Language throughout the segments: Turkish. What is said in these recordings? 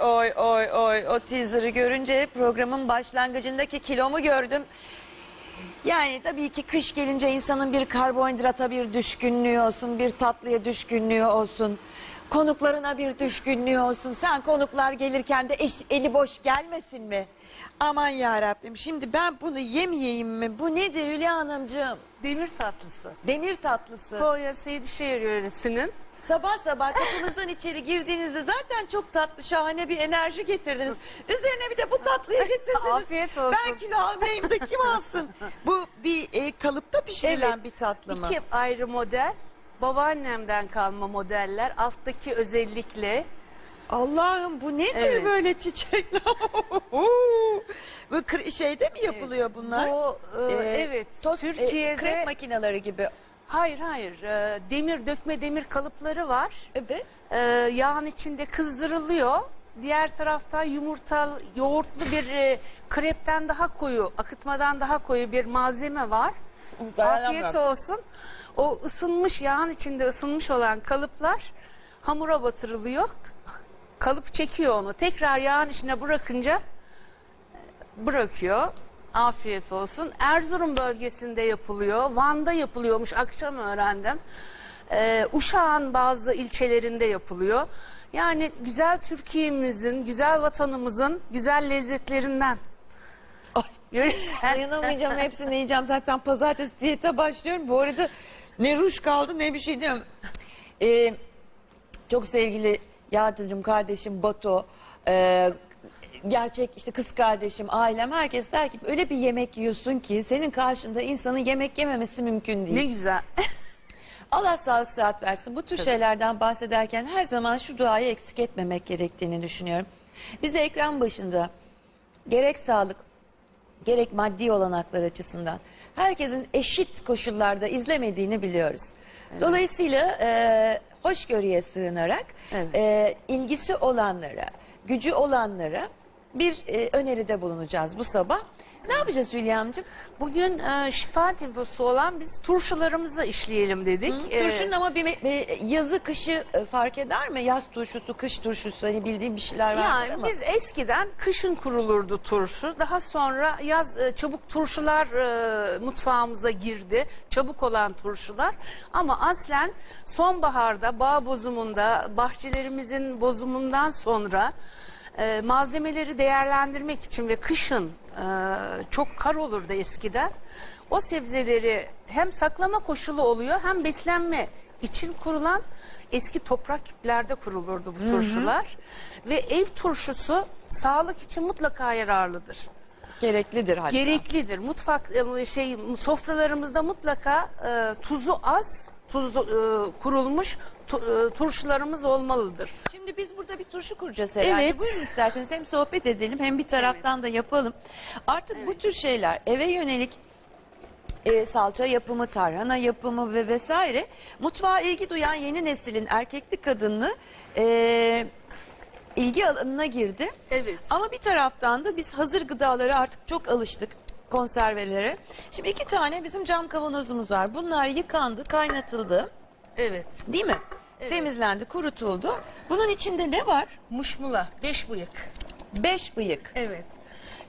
oy oy oy o teaser'ı görünce programın başlangıcındaki kilomu gördüm. Yani tabii ki kış gelince insanın bir karbonhidrata bir düşkünlüğü olsun, bir tatlıya düşkünlüğü olsun. Konuklarına bir düşkünlüğü olsun. Sen konuklar gelirken de eş- eli boş gelmesin mi? Aman ya Rabbim şimdi ben bunu yemeyeyim mi? Bu nedir Hülya Hanımcığım? Demir tatlısı. Demir tatlısı. Konya Seydişehir yöresinin Sabah sabah kapınızdan içeri girdiğinizde zaten çok tatlı şahane bir enerji getirdiniz. Üzerine bir de bu tatlıyı getirdiniz. Afiyet olsun. Ben kilo almayayım da kim alsın? Bu bir e, kalıpta pişirilen Evet. bir tatlı mı? iki ayrı model. Babaannemden kalma modeller. Alttaki özellikle Allah'ım bu nedir Evet. böyle çiçekler? bu kır- şeyde mi yapılıyor bunlar? bu e, Ee, evet tost- e, Türkiye'de krep makineleri gibi. Hayır hayır e, demir dökme demir kalıpları var. Evet. E, yağın içinde kızdırılıyor. Diğer tarafta yumurta yoğurtlu bir e, krepten daha koyu, akıtmadan daha koyu bir malzeme var. Afiyet olsun. O ısınmış yağın içinde ısınmış olan kalıplar hamura batırılıyor. Kalıp çekiyor onu. Tekrar yağın içine bırakınca bırakıyor. Afiyet olsun. Erzurum bölgesinde yapılıyor. Van'da yapılıyormuş. Akşam öğrendim. Ee, Uşak'ın bazı ilçelerinde yapılıyor. Yani güzel Türkiye'mizin, güzel vatanımızın güzel lezzetlerinden. Ay. Yöresel. Dayanamayacağım hepsini yiyeceğim. Zaten pazartesi diyete başlıyorum. Bu arada ne ruj kaldı ne bir şey diyorum. Ee, çok sevgili yardımcım kardeşim Batu. e, gerçek işte kız kardeşim, ailem herkes der ki öyle bir yemek yiyorsun ki senin karşında insanın yemek yememesi mümkün değil. Ne güzel. Allah sağlık sıhhat versin. Bu tür şeylerden bahsederken her zaman şu duayı eksik etmemek gerektiğini düşünüyorum. Biz ekran başında gerek sağlık gerek maddi olanaklar açısından herkesin eşit koşullarda izlemediğini biliyoruz. Dolayısıyla e, hoşgörüye sığınarak Evet. e, ilgisi olanlara, gücü olanlara bir e, öneride bulunacağız bu sabah. Ne yapacağız Hülya'mcığım? Bugün e, şifa temposu olan biz turşularımızı işleyelim dedik. E, Turşunun ama bir me- e, yazı kışı e, fark eder mi? Yaz turşusu, kış turşusu hani bildiğim bir şeyler vardır yani ama. biz eskiden kışın kurulurdu turşu. Daha sonra yaz e, çabuk turşular e, mutfağımıza girdi. Çabuk olan turşular. Ama aslen sonbaharda bağ bozumunda bahçelerimizin bozumundan sonra e, malzemeleri değerlendirmek için ve kışın e, çok kar olurdu eskiden. O sebzeleri hem saklama koşulu oluyor hem beslenme için kurulan eski toprak küplerde kurulurdu bu turşular. Ve ev turşusu sağlık için mutlaka yararlıdır. Gereklidir hatta. Gereklidir. Mutfak e, şey sofralarımızda mutlaka e, tuzu az, tuzlu e, kurulmuş tu- e, turşularımız olmalıdır. Şimdi biz burada bir turşu kuracağız herhalde. Evet. Buyurun isterseniz hem sohbet edelim hem bir taraftan da yapalım. Artık bu tür şeyler eve yönelik e, salça yapımı, tarhana yapımı ve vesaire mutfağa ilgi duyan yeni neslin erkekli kadınlı e, ilgi alanına girdi. Evet. Ama bir taraftan da biz hazır gıdalara artık çok alıştık konservelere. Şimdi iki tane bizim cam kavanozumuz var. Bunlar yıkandı, kaynatıldı. Evet. Değil mi? Temizlendi, kurutuldu. Bunun içinde ne var? Muşmula, beş bıyık. Beş bıyık. Evet.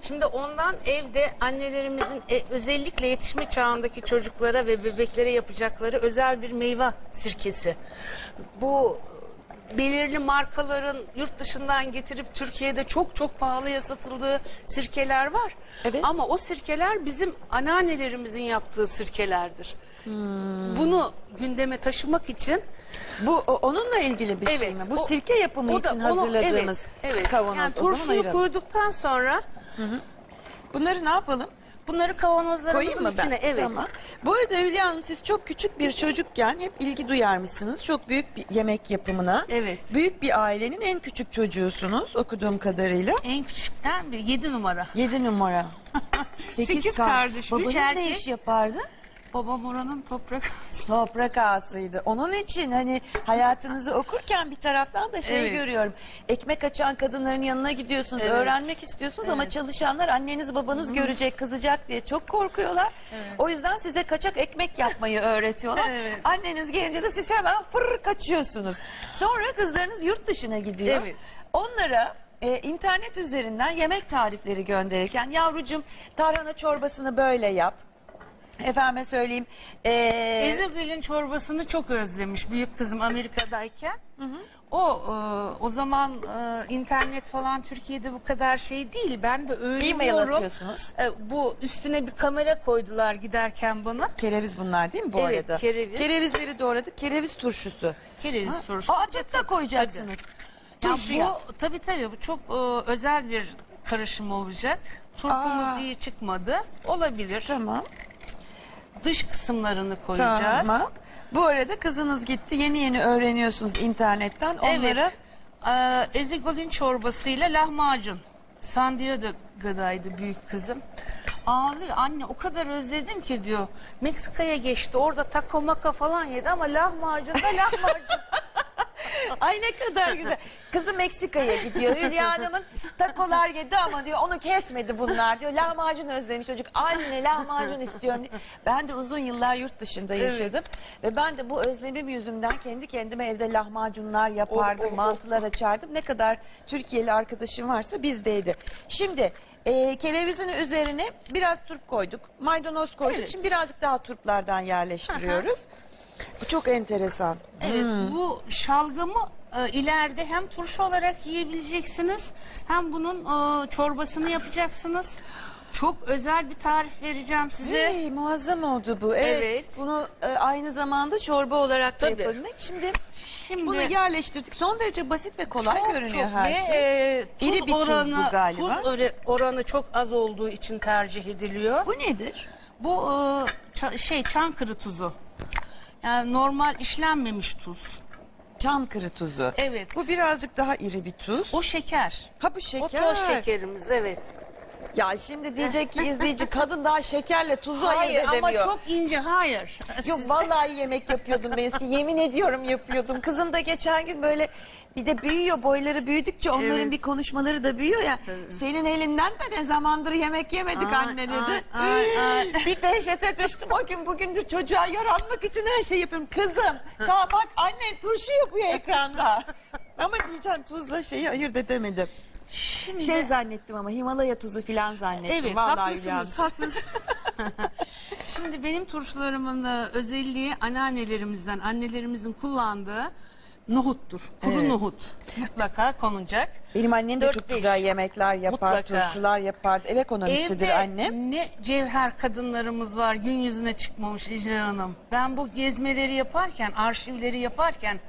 Şimdi ondan evde annelerimizin e, özellikle yetişme çağındaki çocuklara ve bebeklere yapacakları özel bir meyve sirkesi. Bu belirli markaların yurt dışından getirip Türkiye'de çok çok pahalıya satıldığı sirkeler var. Evet. Ama o sirkeler bizim anneannelerimizin yaptığı sirkelerdir. Bunu gündeme taşımak için Bu o- onunla ilgili bir şey Evet, mi? Bu o- sirke yapımı o da için onu- hazırladığımız evet, evet. kavanoz. Yani turşuyu koyduktan sonra Bunları ne yapalım? Bunları kavanozlarımızın Koyayım mı ben? içine evet. Tamam. Bu arada Hülya Hanım siz çok küçük bir çocukken hep ilgi duyarmışsınız. Çok büyük bir yemek yapımına. Evet. Büyük bir ailenin en küçük çocuğusunuz okuduğum kadarıyla. En küçükten bir 7 numara. 7 numara. Sekiz kar- kardeş, üç Babanız ne erkek. iş yapardı? Babam oranın toprak Toprak ağasıydı. Onun için hani hayatınızı okurken bir taraftan da şey Evet. görüyorum. Ekmek açan kadınların yanına gidiyorsunuz, Evet. öğrenmek istiyorsunuz ama çalışanlar anneniz babanız görecek, kızacak diye çok korkuyorlar. O yüzden size kaçak ekmek yapmayı öğretiyorlar. Evet. Anneniz gelince de siz hemen fır kaçıyorsunuz. Sonra kızlarınız yurt dışına gidiyor. Evet. Onlara e, internet üzerinden yemek tarifleri gönderirken yavrucum tarhana çorbasını böyle yap. Efendime söyleyeyim. E, Ezogül'ün çorbasını çok özlemiş büyük kızım Amerika'dayken. O e, o zaman e, internet falan Türkiye'de bu kadar şey değil. Ben de öğreniyorum. E-mail atıyorsunuz. E, bu üstüne bir kamera koydular giderken bana. kereviz bunlar değil mi bu Evet, arada? kereviz. Kerevizleri doğradık. Kereviz turşusu. Kereviz turşusu. Aa da koyacaksınız. Ya Turşuya. bu tabii tabii bu çok e, özel bir karışım olacak. Turpumuz Aa. iyi çıkmadı. Olabilir. Tamam. Dış kısımlarını koyacağız. Tamam. Bu arada kızınız gitti. Yeni yeni öğreniyorsunuz internetten. Onları Evet. Ee, ezigolin çorbasıyla lahmacun. San Diego'daydı büyük kızım. Ağlıyor anne o kadar özledim ki diyor. Meksika'ya geçti orada taco maka falan yedi ama lahmacun da lahmacun. Ay ne kadar güzel. Kızı Meksika'ya gidiyor. Hülya Hanım'ın takolar yedi ama diyor onu kesmedi bunlar diyor. Lahmacun özlemiş çocuk. Anne lahmacun istiyorum. Ben de uzun yıllar yurt dışında yaşadım. Ve ben de bu özlemim yüzünden kendi kendime evde lahmacunlar yapardım. Oh, oh, oh. Mantılar açardım. Ne kadar Türkiye'li arkadaşım varsa bizdeydi. Şimdi e, kerevizin üzerine biraz turp koyduk. Maydanoz koyduk. Evet. Şimdi birazcık daha turplardan yerleştiriyoruz. Bu çok enteresan. Evet bu şalgamı e, ileride hem turşu olarak yiyebileceksiniz hem bunun e, çorbasını yapacaksınız. Çok özel bir tarif vereceğim size. Hey, muazzam oldu bu. Evet. Evet. Bunu e, aynı zamanda çorba olarak da Tabii. yapabilmek. Şimdi Şimdi bunu yerleştirdik. Son derece basit ve kolay çok görünüyor çok her ve şey. e, tuz İri bir tuz bu oranı, galiba. tuz oranı- oranı çok az olduğu için tercih ediliyor. Bu nedir? Bu e, ça- şey çankırı tuzu. Yani normal işlenmemiş tuz. Çankırı tuzu. Evet. Bu birazcık daha iri bir tuz. O şeker. ha bu O şeker. toz şekerimiz evet. Ya şimdi diyecek ki izleyici kadın daha şekerle tuzu Hayır ayırt ama edemiyor. çok ince hayır. Yok vallahi yemek yapıyordum ben eski. Yemin ediyorum yapıyordum. Kızım da geçen gün böyle bir de büyüyor boyları büyüdükçe onların Evet. bir konuşmaları da büyüyor ya. Senin elinden de ne zamandır yemek yemedik Ay, anne dedi. ay, ay, ay. bir dehşete düştüm o gün bugündür çocuğa yaranmak için her şey yapıyorum. Kızım ta bak annen turşu yapıyor ekranda. Ama diyeceğim tuzla şeyi ayırt edemedim. Şimdi Şey zannettim ama Himalaya tuzu filan zannettim. Evet Vallahi haklısınız haklısınız. Şimdi benim turşularımın e, özelliği anneannelerimizden, annelerimizin kullandığı nohuttur. Kuru Evet. nohut mutlaka konacak. Benim annem de Dört çok beş. güzel yemekler yapar, Mutlaka. turşular yapar. Ev ekonomistidir annem. ne cevher kadınlarımız var gün yüzüne çıkmamış İcran Hanım. Ben bu gezmeleri yaparken, arşivleri yaparken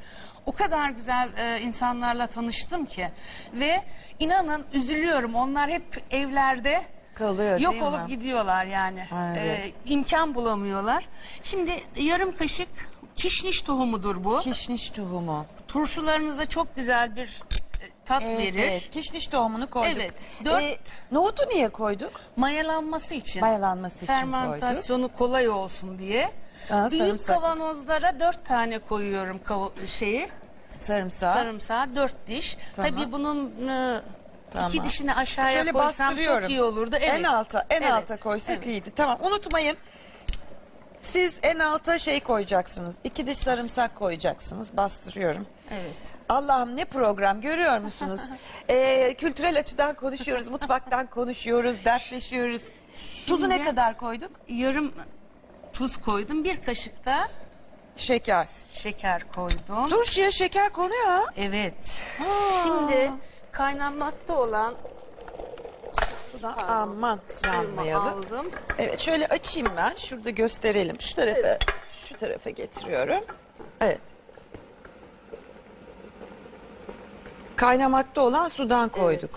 o kadar güzel e, insanlarla tanıştım ki. Ve inanın üzülüyorum onlar hep evlerde Kalıyor yok değil olup mi? gidiyorlar yani. Evet. E, imkan bulamıyorlar. Şimdi yarım kaşık kişniş tohumudur bu. Kişniş tohumu. Turşularınıza çok güzel bir tat verir. Evet, kişniş tohumunu koyduk. Evet, dört- Ee, nohutu niye koyduk? Mayalanması için. Mayalanması için koyduk. fermentasyonu kolay olsun diye. Daha Büyük sarımsak. kavanozlara dört tane koyuyorum şeyi Sarımsağı. sarımsağı dört diş. Tamam. Tabii bunun e, Tamam. iki dişini aşağıya Şöyle koysam bastırıyorum. çok iyi olurdu. Evet. En alta, en Evet, alta koysak evet. iyiydi. Tamam, unutmayın. Siz en alta şey koyacaksınız. İki diş sarımsak koyacaksınız. Bastırıyorum. Evet. Allah'ım ne program görüyor musunuz? Ee, kültürel açıdan konuşuyoruz, mutfaktan konuşuyoruz, dertleşiyoruz. Tuzu ne Şimdi- kadar koyduk? Yarım tuz koydum. Bir kaşık da Şeker. şeker koydum. Turşuya şeker konuyor ha. Evet. Şimdi kaynanmakta olan pardon, Aman yanmayalım. aldım. Evet şöyle açayım ben. Şurada gösterelim. Şu tarafa şu tarafa getiriyorum. Evet. Kaynamakta olan sudan koyduk.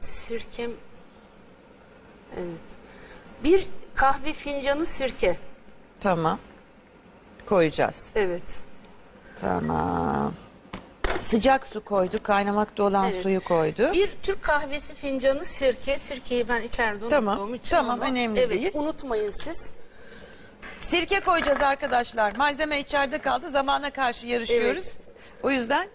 Sirkem. Evet. Bir kahve fincanı sirke. Tamam. Koyacağız. Evet. Tamam. Sıcak su koyduk. Kaynamakta olan Evet. suyu koyduk. Bir Türk kahvesi fincanı sirke. Sirkeyi ben içeride Tamam, unuttuğum için tamam, onu- önemli evet, değil. unutmayın siz. Sirke koyacağız arkadaşlar. Malzeme içeride kaldı. Zamana karşı yarışıyoruz. O yüzden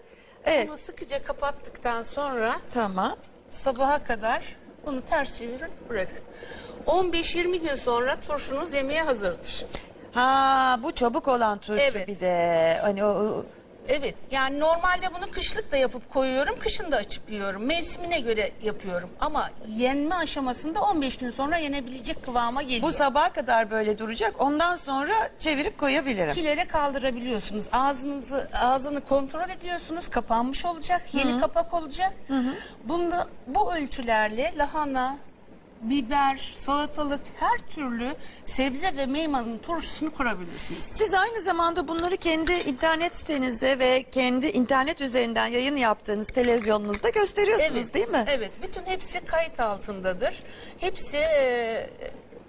evet. Bunu sıkıca kapattıktan sonra Tamam. sabaha kadar bunu ters çevirin bırakın. 15-20 gün sonra turşunuz yemeğe hazırdır. Ha bu çabuk olan turşu Evet. bir de. Hani o, o Evet yani normalde bunu kışlık da yapıp koyuyorum, kışın da açıp yiyorum. Mevsimine göre yapıyorum. Ama yenme aşamasında 15 gün sonra yenebilecek kıvama geliyor. Bu sabaha kadar böyle duracak. Ondan sonra çevirip koyabilirim. kilere kaldırabiliyorsunuz. Ağzınızı ağzını kontrol ediyorsunuz. Kapanmış olacak. Yeni kapak olacak. Bunda bu ölçülerle lahana, biber, salatalık her türlü sebze ve meyvanın turşusunu kurabilirsiniz. Siz aynı zamanda bunları kendi internet sitenizde ve kendi internet üzerinden yayın yaptığınız televizyonunuzda gösteriyorsunuz değil mi? Evet. Bütün hepsi kayıt altındadır. Hepsi e,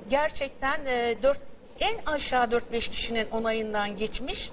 gerçekten e, dört, en aşağı 4-5 kişinin onayından geçmiş.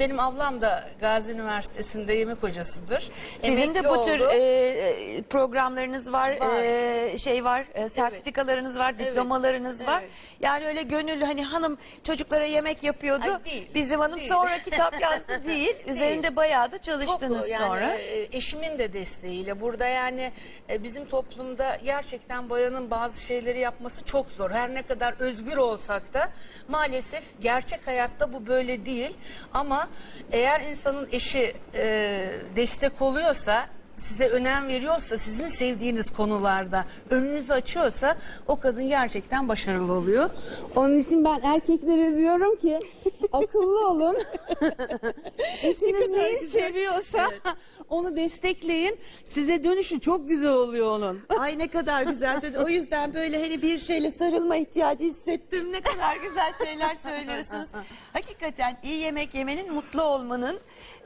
Benim ablam da Gazi Üniversitesi'nde yemek hocasıdır. Sizin Emekli de bu tür oldu. e, e, programlarınız var, Var. e, şey var, e, sertifikalarınız var, Evet. diplomalarınız var. Evet. Yani öyle gönül hani hanım çocuklara yemek yapıyordu. Ay, değil. Bizim hanım Değil. sonra kitap yazdı değil. Üzerinde bayağı da çalıştınız Çok, yani, sonra. e, eşimin de desteğiyle burada yani e, bizim toplumda gerçekten bayanın bazı şeyleri yapması çok zor. Her ne kadar özgür olsak da maalesef gerçek hayatta bu böyle değil. Ama eğer insanın eşi e, destek oluyorsa size önem veriyorsa, sizin sevdiğiniz konularda önünüzü açıyorsa o kadın gerçekten başarılı oluyor. Onun için ben erkeklere diyorum ki akıllı olun. Eşiniz neyi seviyorsa onu destekleyin. Size dönüşü çok güzel oluyor onun. Ay ne kadar güzel söyledi. O yüzden böyle hani bir şeyle sarılma ihtiyacı hissettim. Ne kadar güzel şeyler söylüyorsunuz. Hakikaten iyi yemek yemenin, mutlu olmanın,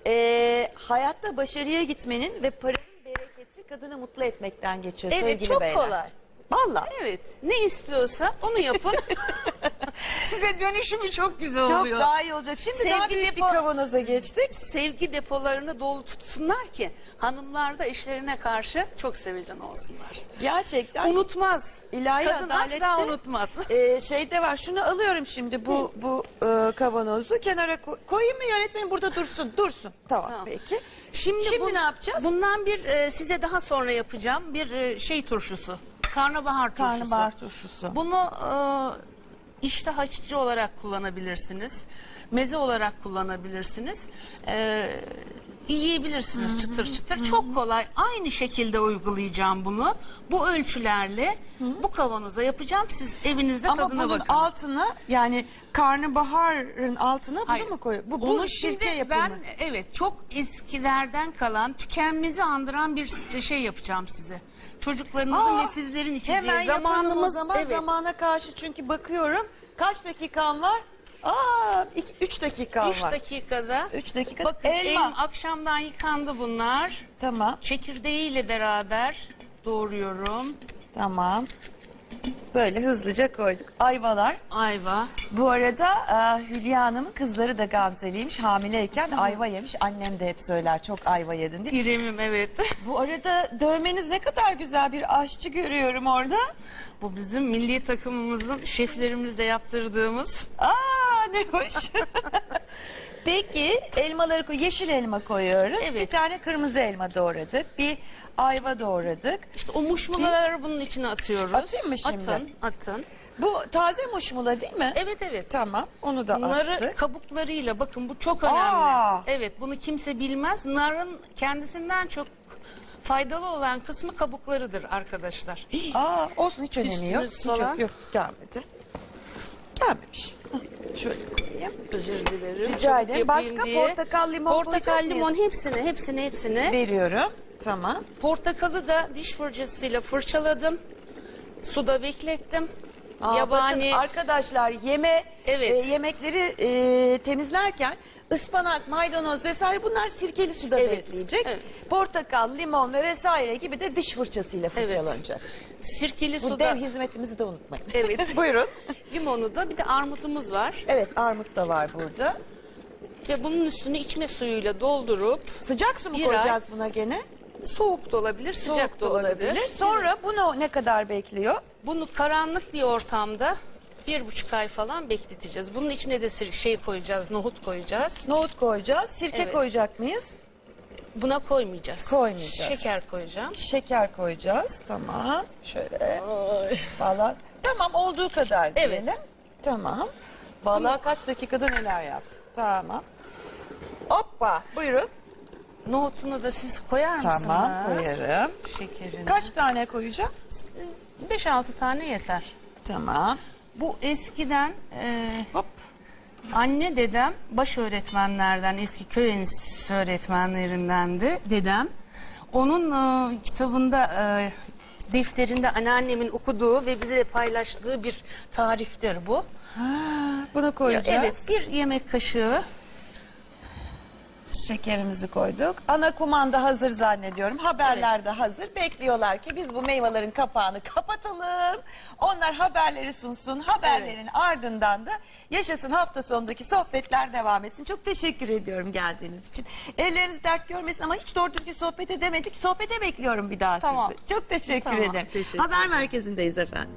eee, hayatta başarıya gitmenin ve paranın bereketi kadını mutlu etmekten geçiyor Evet sevgili çok beyler. kolay. Valla. Evet. Ne istiyorsa onu yapın. Size dönüşümü çok güzel Çok oluyor. daha iyi olacak. Şimdi daha Sevgi büyük bir depo- kavanoza geçtik. Sevgi depolarını dolu tutsunlar ki hanımlar da eşlerine karşı çok sevecen olsunlar. Gerçekten Unutmaz. İlahi Kadın asla unutmaz. Ee, şeyde var şunu alıyorum şimdi bu bu e, kavanozu kenara ko- koyayım mı yönetmenim burada dursun dursun tamam, Tamam. peki Şimdi, Şimdi bu- ne yapacağız? Bundan bir e, size daha sonra yapacağım bir e, şey turşusu. Karnabahar turşusu. karnabahar turşusu Bunu e, iştah açıcı olarak kullanabilirsiniz. Meze olarak kullanabilirsiniz. E, yiyebilirsiniz çıtır çıtır. Çok kolay. Aynı şekilde uygulayacağım bunu. Bu ölçülerle bu kavanoza yapacağım. Siz evinizde ama tadına bunun bakın. altına yani karnabaharın altına bunu Hayır. mu koyuyor bu, bu Onu sirke şimdi yapımı ben evet çok eskilerden kalan tükenmezi andıran bir s- şey yapacağım size. Çocuklarınızın Aa, ve sizlerin içeceği hemen yapalım o zamanımız zaman evet. zamana karşı çünkü bakıyorum kaç dakikan var aa iki, üç dakikan 3 var dakikada. Üç dakika Bakın elma elim akşamdan yıkandı bunlar. tamam Çekirdeğiyle beraber doğruyorum. tamam böyle hızlıca koyduk ayvalar Ayva. Bu arada e, Hülya Hanım'ın kızları da Gamze'liymiş. Hamileyken ayva yemiş. Annem de hep söyler çok ayva yedin diye. Piremim evet. Bu arada dövmeniz ne kadar güzel bir aşçı görüyorum orada. Bu bizim milli takımımızın şeflerimizle yaptırdığımız. Aa ne hoş. Peki elmaları koy, yeşil elma koyuyoruz. Evet. Bir tane kırmızı elma doğradık. Bir ayva doğradık. İşte o muşmulaları bunun içine atıyoruz. Atayım mı şimdi? Atın, atın. Bu taze muşmula değil mi? Evet evet. Tamam onu da Bunları attık. kabuklarıyla bakın bu çok önemli. Aa! Evet bunu kimse bilmez. Narın kendisinden çok faydalı olan kısmı kabuklarıdır arkadaşlar. Aa, olsun hiç önemi yok. Üstünüz Hiç yok, falan. yok gelmedi. Gelmemiş. Şöyle koyayım. Özür dilerim. Rica çabuk ederim. yapayım Başka diye. portakal, limon Portakal, koyacak limon mıyız? hepsini, hepsini, hepsini. Veriyorum. Tamam. Portakalı da diş fırçasıyla fırçaladım. Suda beklettim. Aa, Yabani bakın arkadaşlar yeme Evet. e, yemekleri e, temizlerken ıspanak, maydanoz vesaire bunlar sirkeli suda Evet, bekleyecek. evet. Portakal, limon ve vesaire gibi de diş fırçasıyla Evet. fırçalanacak. sirkeli Bu suda dev hizmetimizi de unutmayın. Evet. Buyurun. limonu da bir de armudumuz var. Evet armut da var burada. Ve bunun üstünü içme suyuyla doldurup Sıcak su mu koyacağız buna gene? soğuk da olabilir, sıcak Soğuk da olabilir. Sonra bunu ne kadar bekliyor? Bunu karanlık bir ortamda bir buçuk ay falan bekleteceğiz. Bunun içine de sir- şey koyacağız, nohut koyacağız. Nohut koyacağız. Sirke Evet. koyacak mıyız? Buna koymayacağız. Koymayacağız. Şeker koyacağım. Şeker koyacağız. Tamam. Şöyle. Valla tamam olduğu kadar diyelim. Evet. Tamam. Valla kaç dakikada neler yaptık. Tamam. Hoppa buyurun. Nohutunu da siz koyar mısınız? Tamam koyarım. Şekerini. Kaç tane koyacağım? 5-6 tane yeter. Tamam. Bu eskiden e, Hop. anne dedem baş öğretmenlerden eski köy enstitüsü öğretmenlerindendi dedem. Onun e, kitabında e, defterinde anneannemin okuduğu ve bize paylaştığı bir tariftir bu. Bunu koyacağız. Evet bir yemek kaşığı Şekerimizi koyduk. Ana kumanda hazır zannediyorum. Haberler de hazır. Bekliyorlar ki biz bu meyvelerin kapağını kapatalım. Onlar haberleri sunsun. Haberlerin ardından da yaşasın hafta sonundaki sohbetler devam etsin. Çok teşekkür ediyorum geldiğiniz için. Elleriniz dert görmesin ama hiç doğru düzgün sohbet edemedik. Sohbete bekliyorum bir daha Tamam. sizi. Çok teşekkür Tamam, ederim. teşekkür Haber merkezindeyiz efendim.